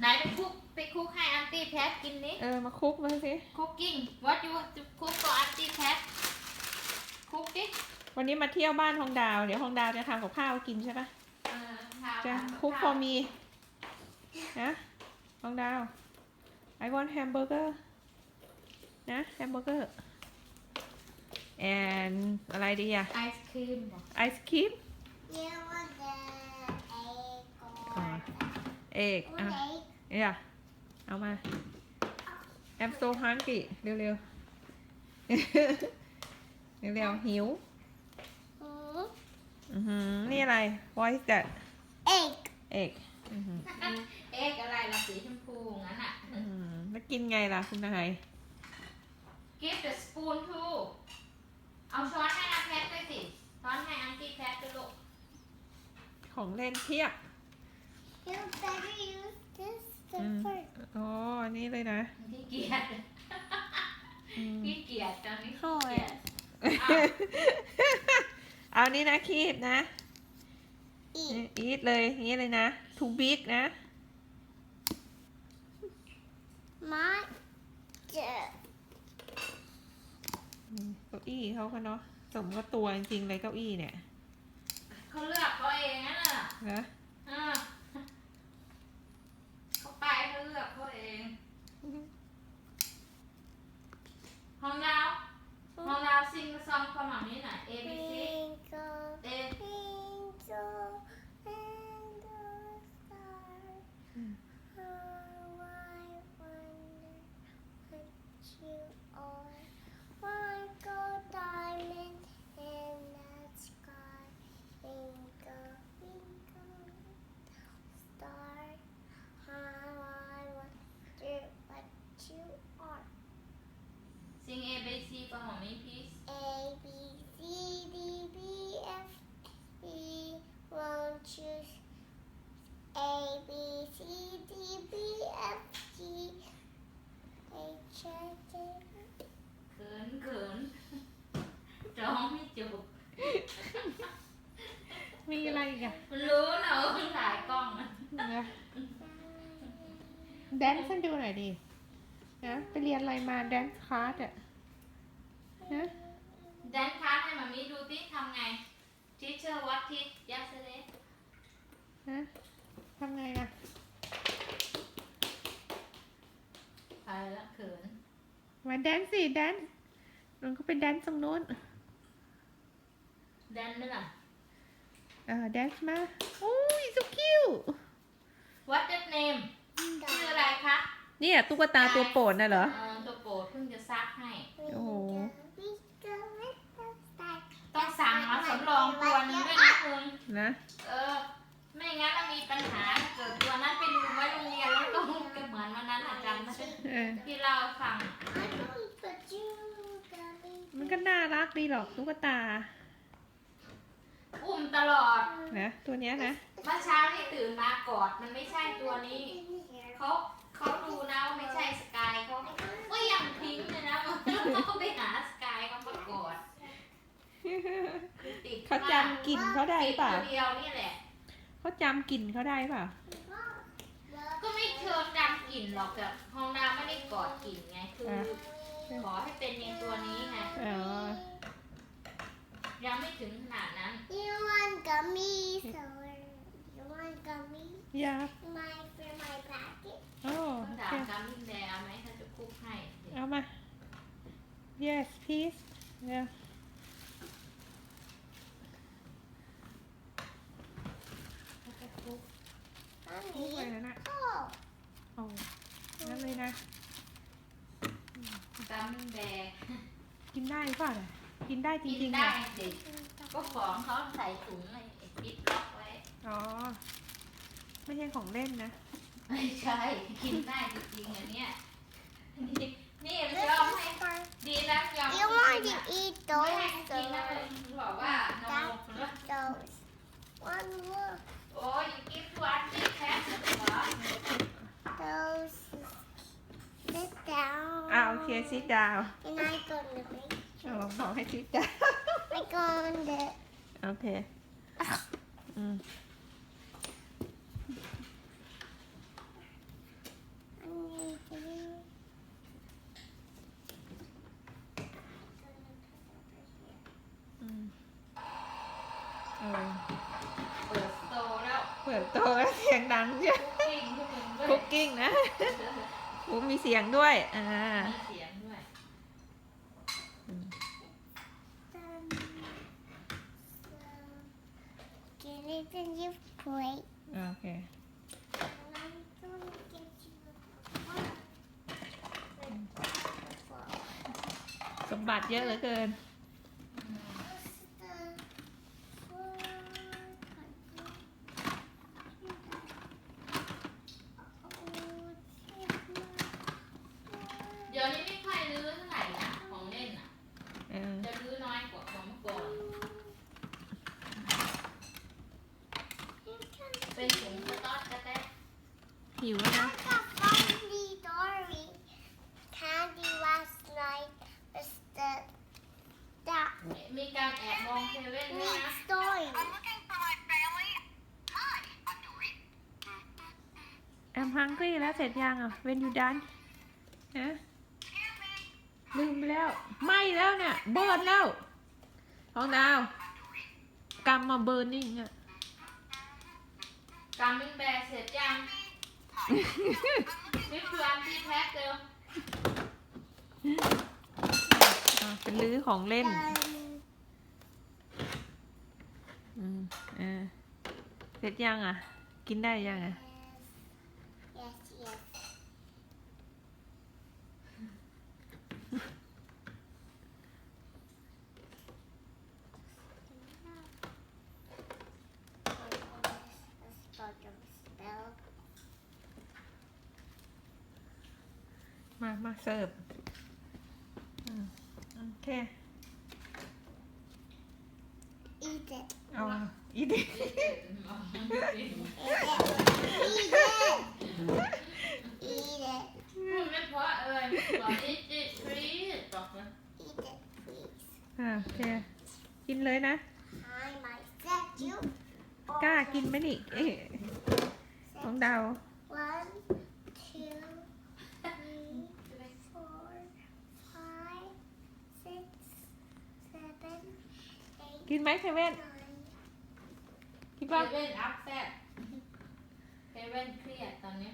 ไหนไปคุกไปคุกให้อันตี้แพทกินนี้เออมาคลุกมาสิ cooking what you want to cook for auntie Pat คุกดิวันนี้มาเที่ยวบ้านทองดาว เดี๋ยวทองดาวจะทำกับข้าวกินใช่ปะเออข้าวจะทำคุกข้าว for me นะทองดาว I want hamburger นะ hamburger and อะไรดีอะไอศครีมบอกไอศครีม You want the egg or Ah. เอก the อะ egg? เอ้ยเอามา I'm so hungry เร็วๆเร็วๆหิว Hmm? อือหือนี่อะไร What is that Egg. เอกอือหือเอ๊กอะไรล่ะสีชมพูงั้นอะอืมแล้วกินไงล่ะคุณนาย give the spoon to เอาช้อนให้อาแพทด้วยสิ ช้อนให้อันตี้แพทด้วยลูก ของเล่นเพียบ You better use this the Mm. first. อ๋ออันนี้เลยนะขี้เกียจอืมขี้เกียจตอนนี้โอ้ขี้ยเกียจเอานี่นะคีบนะ Eat. อีทเลยอย่างนี้เลยนะ too big นะ My dad. อืมเก้าอี้เขาก็เนาะสมกับตัวจริงๆเลยเก้าอี้เนี่ยเขาเลือกเขาเองนั่นน่ะนะ อ่าเขาไปเขาเลือกเขาเองห้องดาวห้องดาวซิงซองความหมายนี้หน่อย A B C Twinkle, A twinkle, little star. Mm. How I wonder what you are. Twinkle, diamond in the sky. Twinkle, twinkle, little star. How I wonder what you are. ซิง A B C ความหมายนี้ please A B C D B F E won't choose A B C D B F G H I J เขินเขินร้องไม่จบ มี อะไรอีกอะมันรู้นะว่ามันถ่ายกล้องนะนะแดนซ์ให้ดูหน่อยดินะไปเรียนอะไรมาแดนซ์คลาสอะนะแดนคาร์ให้มามีดูที่ทำไง teacher what teach yesterday นะทำไงอะไปแล้วเขินมาแดนซ์สิแดนซ์มันก็เป็นแดนซ์ตรงนู้น แดนไหมล่ะ เออแดนซ์มาโอ้ย so cute what that name ชื่ออะไรคะเนี่ยตุ๊กตาตัวโปรดน่ะเหรอ เออตัวโปรดเพิ่งจะซักให้ โอ้โห ต้องสั่งมาสำรองตัวหนึงด้วยนะคุณ นะ เออ ไม่งั้นเรามีปัญหาถ้าเกิดตัวนั้นไปลืมไว้โรงเรียนแล้วก็จะเหมือนวันนั้นอาจารย์เออ ที่เราฟังมันก็น่ารักดีหรอกตุ๊กตาอุ้ม ตลอด นะตัวเนี้ยนะ เมื่อเช้านี่ตื่นมากอดมันไม่ใช่ตัวนี้ เขาเขาดูนะว่าไม่ใช่สกายเขาก็ยังทิ้งเลยนะมันก็ไปหาสกายเขามากอดคือติดเขาจำกลิ่นเขาได้ติดเปล่าตัวเดียวนี่แหละ เขาจำกลิ่นเขาได้เปล่าก็ไม่เชิงจำกลิ่นหรอกแต่ห้องน้ำไม่ได้กอดกลิ่นไงคือ ขอให้เป็นในตัวนี้ไงอ๋อ ยังไม่ถึงขนาดนั้น You want gummies or you want gummies? ยา My for my packet. โอ้ต้องโอถาเคมกามินแดงเอาไหมถ้าจะคุกให้เอามา yes please เนี่ยถ้าจะคุกพูดไป Mommy. แล้วนะ Oh. โอ้นั่นเลยนะ กามินแดงกินได้เปล่าเนี่ย กินได้จกินริงๆได้เหรอสิก็ของเขาใส่ถุงไอ้ปิดล็อกไว้ อ๋อ ไม่ใช่ของเล่นนะ ไม่ใช่ กินได้จริงๆอันเนี้ยนี่นี่มันยอมให้ for ดีนะยอม You want to eat ไม่ให้ those? กินนะ Those. มันบอกว่า no Those. One more. โอ้ยกินทวนที่แท้เหรอ Those. Sit down. อ่าโอเคซิดดาว And I go to the ให้พี่จ้า I got it. โอเอืม I อืเออเปิดโต้เแล้วเสียงดังจ้งคุกกิ้งนะโอ้มีเสียงด้วย อ่า gonna get you a flower. สมบัติเยอะเหลือเกิน เดี๋ยวนี้ไม่ค่อยรื้อเท่าไหร่นะของเล่นอะ เออ จะรื้อน้อยกว่าของเมื่อก่อน อกกรหิวนะมีการแอบมองเทเวนมาสตอยแอมฮังกี้แล้วเสร็จยังอะเวนยูดันฮะลืมไปแล้วไม่แล้วเนี่ยเบิร์นแล้วของดาวกำมาเบิร์นนี่งอะ กามิงแบร์เสร็จยังนี่คืออันที่แพ็คเร็วอะเป็นลื้อของเล่น อืมเออเสร็จยังอะ กินได้ยังอะ yes, yes. Spell. มามาเสิร์ฟอืมโอเค Eat it. เอาอีดิ Eat it. Eat it. พูดไม่เพราะเอ่ยบอกอิจิทรีบอกนะ Eat it, please. อ่าโอเค กินเลยนะ I might set you. กล้ากินไหมนี่เอ๊ะของดาว กินไหมเซเว่น nine. คิดเซว่าเว่นอัพแซดเซเว่นเครียดตอนนี้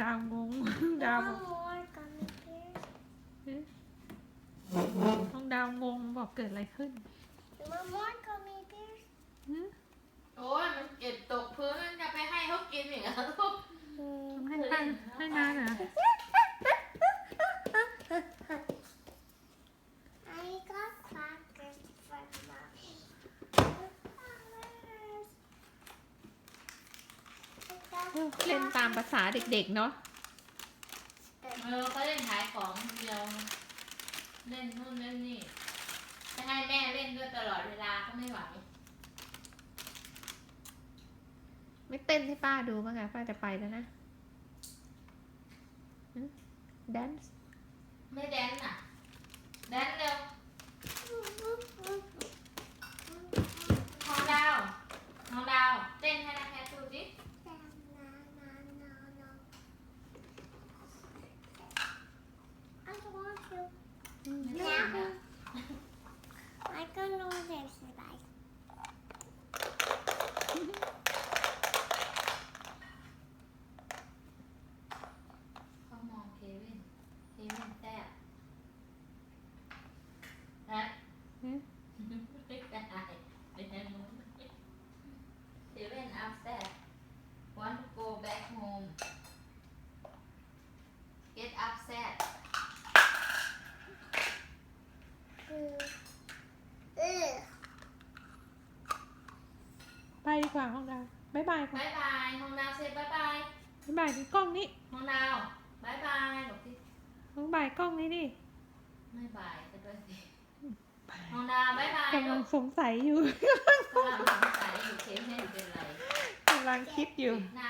ดาวงงดาว One more gummy bears. ต้องดาวงงบอกเกิดอะไรขึ้น One more gummy bears. โอ้ยมันเก็บตกพื้นมันจะไปให้เขากินอีกเหรอลูก ให้นานให้นานเหรอ I got crackers from mommy. Crackers. เล่นตามภาษาเด็กๆเนาะเออเขาเล่นขายของคนเดียว เล่นนู่นเล่นนี่จะให้แม่เล่นด้วยตลอดเวลาก็ไม่ไหวไม่เต้นให้ป้าดูบ้างไงป้าจะไปแล้วนะแดนซ์ไม่แดนอะ แดนเร็วทองดาวทองดาว เต้นให้นะแคทดูสิ I don't want to. ไม่เต้นอะ I don't know there's a guy. เขามองเควิน เควินแซ่บฮะ หืม ไม่ได้เป็นยังไงเควินอัพแซ่บ want to go back home get upset Ugh. ไปดีกว่าห้องดาวบายบายก่อนบายบายน้องดาวเซบายบายบายบายที่กล้องนี้น้องดาวบายบายบอกที่ น้องบายกล้องนี้ดิ ไม่บายจะด้วยสิ น้องดาวบายบายกำลังสงสัยอยู่กำลังสงสัยอยู่เควินเป็นไร กำลังคิดอยู่ หน้า